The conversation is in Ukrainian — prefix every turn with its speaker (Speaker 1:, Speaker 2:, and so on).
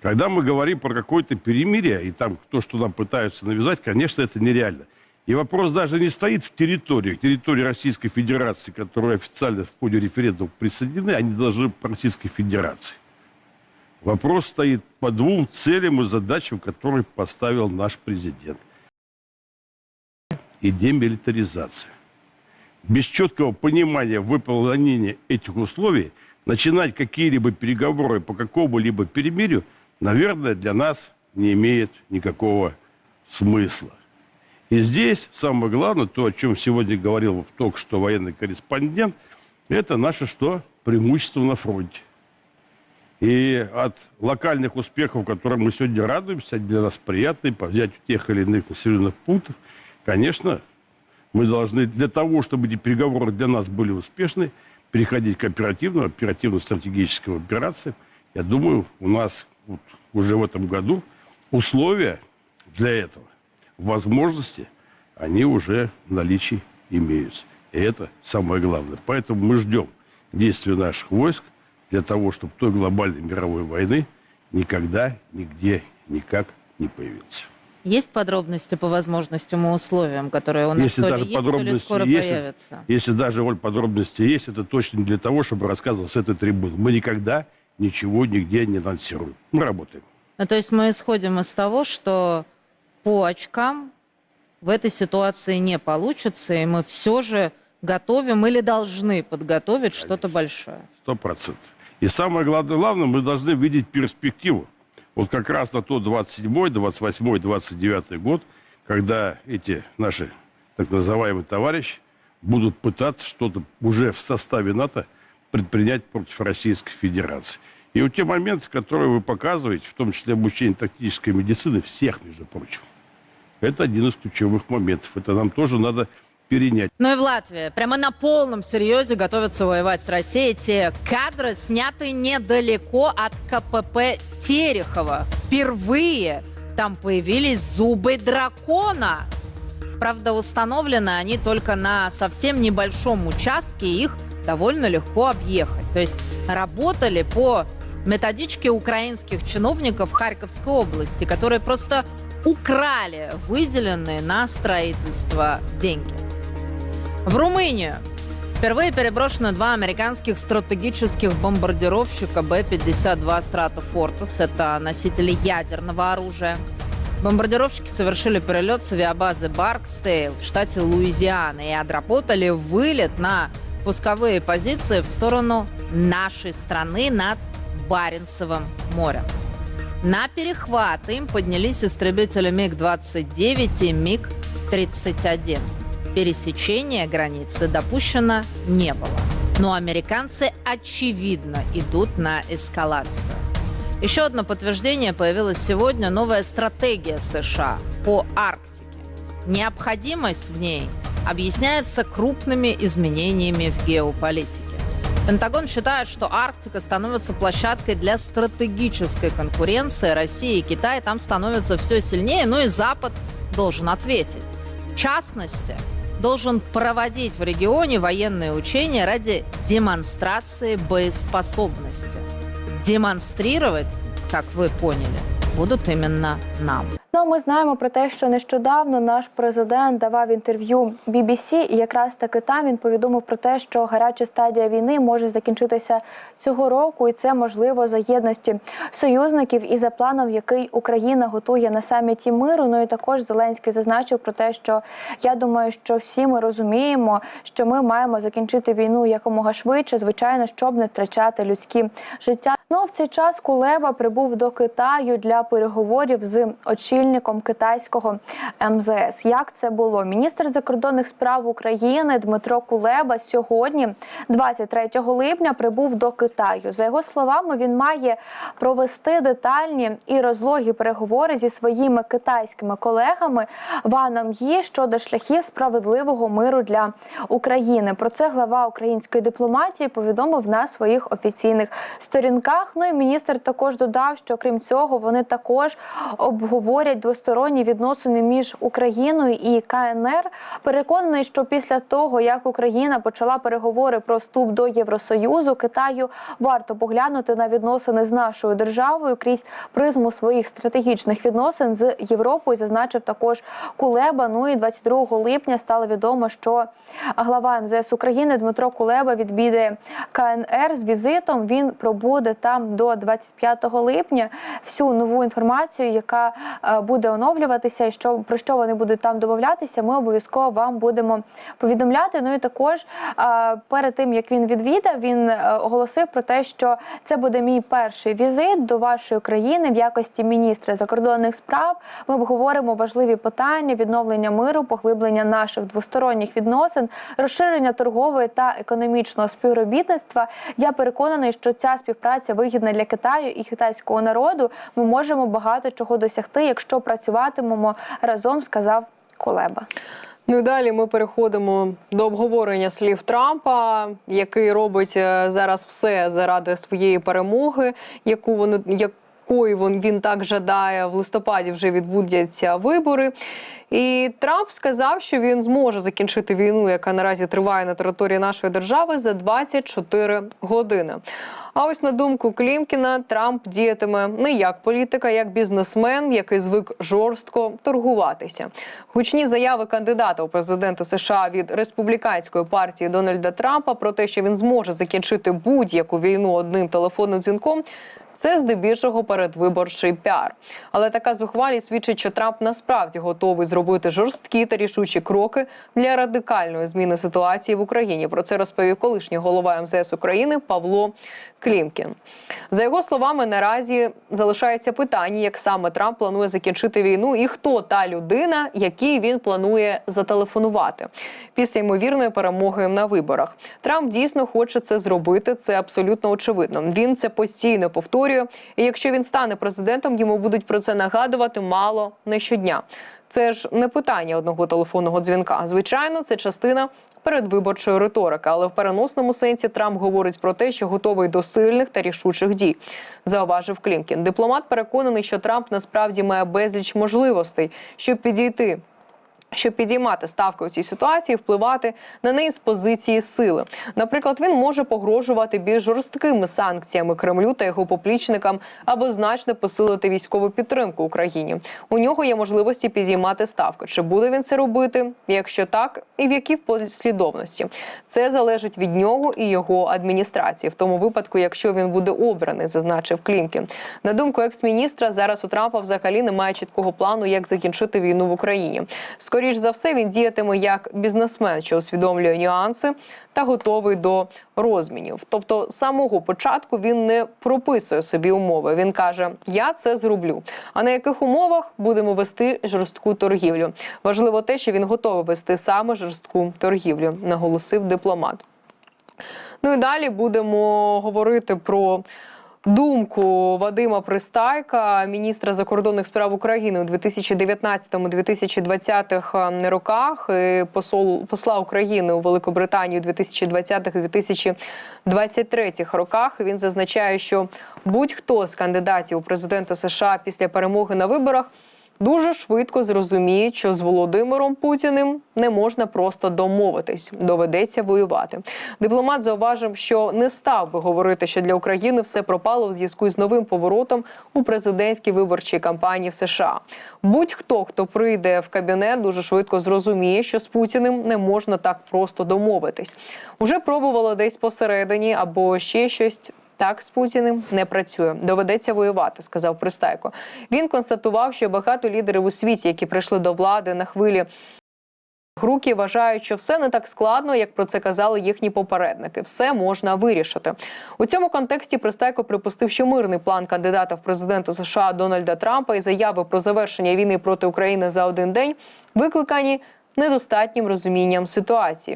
Speaker 1: Когда мы говорим про какое-то перемирие, и там то, что нам пытаются навязать, конечно, это нереально. И вопрос даже не стоит в территории. Территории Российской Федерации, которые официально в ходе референдума присоединены, они должны быть Российской Федерации. Вопрос стоит по двум целям и задачам, которые поставил наш президент. И демилитаризация. Без четкого понимания выполнения этих условий начинать какие-либо переговоры по какому-либо перемирию, наверное, для нас не имеет никакого смысла. И здесь самое главное, то, о чем сегодня говорил только что военный корреспондент, это наше что? Преимущество на фронте. И от локальных успехов, которым мы сегодня радуемся, для нас приятные, по взятию тех или иных населенных пунктов, конечно, мы должны для того, чтобы эти переговоры для нас были успешны, переходить к оперативным, оперативно-стратегическим операциям. Я думаю, у нас вот уже в этом году условия для этого, возможности, они уже в наличии имеются. И это самое главное. Поэтому мы ждем действия наших войск для того, чтобы той глобальной мировой войны никогда, нигде, никак не появился.
Speaker 2: Есть подробности по возможностям и условиям, которые у нас
Speaker 1: Если
Speaker 2: то ли
Speaker 1: даже
Speaker 2: есть, то ли скоро
Speaker 1: есть,
Speaker 2: появятся?
Speaker 1: если даже Оль, подробности есть, это точно не для того, чтобы рассказывать с этой трибуны. Мы никогда ничего нигде не анонсируем. Мы работаем.
Speaker 2: Ну, то есть мы исходим из того, что по очкам в этой ситуации не получится, и мы все же готовим или должны подготовить что-то большое.
Speaker 1: Сто процентов. И самое главное, главное, мы должны видеть перспективу. Вот как раз на тот 27, 28, 29 год, когда эти наши так называемые товарищи будут пытаться что-то уже в составе НАТО предпринять против Российской Федерации. И вот те моменты, которые вы показываете, в том числе обучение тактической медицины, всех, между прочим, это один из ключевых моментов. Это нам тоже надо перенять.
Speaker 2: Ну и в Латвии прямо на полном серьезе готовятся воевать с Россией. Те кадры сняты недалеко от КПП Терехова. Впервые там появились зубы дракона. Правда, установлены они только на совсем небольшом участке, их довольно легко объехать. То есть работали по методичке украинских чиновников Харьковской области, которые просто украли выделенные на строительство деньги. В Румынию впервые переброшены два американских стратегических бомбардировщика Б-52 Стратофортус. Это носители ядерного оружия. Бомбардировщики совершили перелет с авиабазы Баркстейл в штате Луизиана и отработали вылет на пусковые позиции в сторону нашей страны над Баренцевым морем. На перехват им поднялись истребители МиГ-29 и МиГ-31. Пересечения границы допущено не было. Но американцы, очевидно, идут на эскалацию. Еще одно подтверждение появилось сегодня. Новая стратегия США по Арктике. Необходимость в ней объясняется крупными изменениями в геополитике. Пентагон считает, что Арктика становится площадкой для стратегической конкуренции. Россия и Китай там становятся все сильнее, но и Запад должен ответить. В частности, должен проводить в регионе военные учения ради демонстрации боеспособности. Демонстрировать, как вы поняли, будут именно нам.
Speaker 3: Ну, ми знаємо про те, що нещодавно наш президент давав інтерв'ю BBC, і якраз таки там він повідомив про те, що гаряча стадія війни може закінчитися цього року, і це можливо за єдності союзників і за планом, який Україна готує на саміті миру. Ну і також Зеленський зазначив про те, що я думаю, що всі ми розуміємо, що ми маємо закінчити війну якомога швидше, звичайно, щоб не втрачати людські життя. Ну а в цей час Кулеба прибув до Китаю для переговорів з очільником китайського МЗС. Як це було? Міністр закордонних справ України Дмитро Кулеба сьогодні, 23 липня, прибув до Китаю. За його словами, він має провести детальні і розлогі переговори зі своїми китайськими колегами Ваном Ї щодо шляхів справедливого миру для України. Про це глава української дипломатії повідомив на своїх офіційних сторінках. Ну і міністр також додав, що крім цього вони також обговорять двосторонні відносини між Україною і КНР. Переконаний, що після того, як Україна почала переговори про вступ до Євросоюзу, Китаю варто поглянути на відносини з нашою державою крізь призму своїх стратегічних відносин з Європою. Зазначив також Кулеба. Ну і 22 липня стало відомо, що глава МЗС України Дмитро Кулеба відвідає КНР з візитом. Він пробуде там до 25 липня. Всю нову інформацію, яка е, буде оновлюватися, і що про що вони будуть там домовлятися, ми обов'язково вам будемо повідомляти. Ну і також перед тим як він відвідав, він е, оголосив про те, що це буде мій перший візит до вашої країни в якості міністра закордонних справ. Ми обговоримо важливі питання відновлення миру, поглиблення наших двосторонніх відносин, розширення торгової та економічного співробітництва. Я переконаний, що ця співпраця вигідна для Китаю і китайського народу. Ми можемо багато чого досягти, якщо працюватимемо разом, сказав Колеба.
Speaker 4: Ну і далі ми переходимо до обговорення слів Трампа, який робить е, зараз все заради своєї перемоги, яку вони якої він, він так жадає. В листопаді вже відбудуться вибори. І Трамп сказав, що він зможе закінчити війну, яка наразі триває на території нашої держави, за 24 години. А ось на думку Клімкіна, Трамп діятиме не як політика, як бізнесмен, який звик жорстко торгуватися. Гучні заяви кандидата у президенти США від республіканської партії Дональда Трампа про те, що він зможе закінчити будь-яку війну одним телефонним дзвінком. Це здебільшого передвиборчий піар. Але така зухвалість свідчить, що Трамп насправді готовий зробити жорсткі та рішучі кроки для радикальної зміни ситуації в Україні. Про це розповів колишній голова МЗС України Павло Клімкін. За його словами, наразі залишається питання, як саме Трамп планує закінчити війну, і хто та людина, якій він планує зателефонувати після ймовірної перемоги на виборах. Трамп дійсно хоче це зробити. Це абсолютно очевидно. Він це постійно повторює. І якщо він стане президентом, йому будуть про це нагадувати мало не щодня. Це ж не питання одного телефонного дзвінка. Звичайно, це частина передвиборчої риторики, але в переносному сенсі Трамп говорить про те, що готовий до сильних та рішучих дій. Зауважив Клімкін. Дипломат переконаний, що Трамп насправді має безліч можливостей, щоб підійти щоб підіймати ставки у цій ситуації, впливати на неї з позиції сили. Наприклад, він може погрожувати більш жорсткими санкціями Кремлю та його поплічникам або значно посилити військову підтримку Україні. У нього є можливості підіймати ставки. Чи буде він це робити? Якщо так, і в якій послідовності це залежить від нього і його адміністрації, в тому випадку, якщо він буде обраний, зазначив Клімкін. На думку екс-міністра, зараз у Трампа взагалі немає чіткого плану, як закінчити війну в Україні. Скоріш за все, він діятиме як бізнесмен, що усвідомлює нюанси та готовий до розмінів. Тобто, з самого початку він не прописує собі умови. Він каже: Я це зроблю. А на яких умовах будемо вести жорстку торгівлю? Важливо те, що він готовий вести саме жорстку торгівлю, наголосив дипломат. Ну і далі будемо говорити про. Думку Вадима Пристайка, міністра закордонних справ України у 2019-2020 роках, і посол посла України у Великобританії у 2020-2023 роках. Він зазначає, що будь-хто з кандидатів у президента США після перемоги на виборах дуже швидко зрозуміють, що з Володимиром Путіним не можна просто домовитись, доведеться воювати. Дипломат зауважив, що не став би говорити, що для України все пропало в зв'язку з новим поворотом у президентській виборчій кампанії в США. Будь-хто, хто прийде в кабінет, дуже швидко зрозуміє, що з Путіним не можна так просто домовитись. Уже пробувало десь посередині або ще щось. Так з Путіним не працює. Доведеться воювати, сказав Пристайко. Він констатував, що багато лідерів у світі, які прийшли до влади на хвилі. Руки вважають, що все не так складно, як про це казали їхні попередники. Все можна вирішити. У цьому контексті Пристайко припустив, що мирний план кандидата в президенти США Дональда Трампа і заяви про завершення війни проти України за один день викликані недостатнім розумінням ситуації.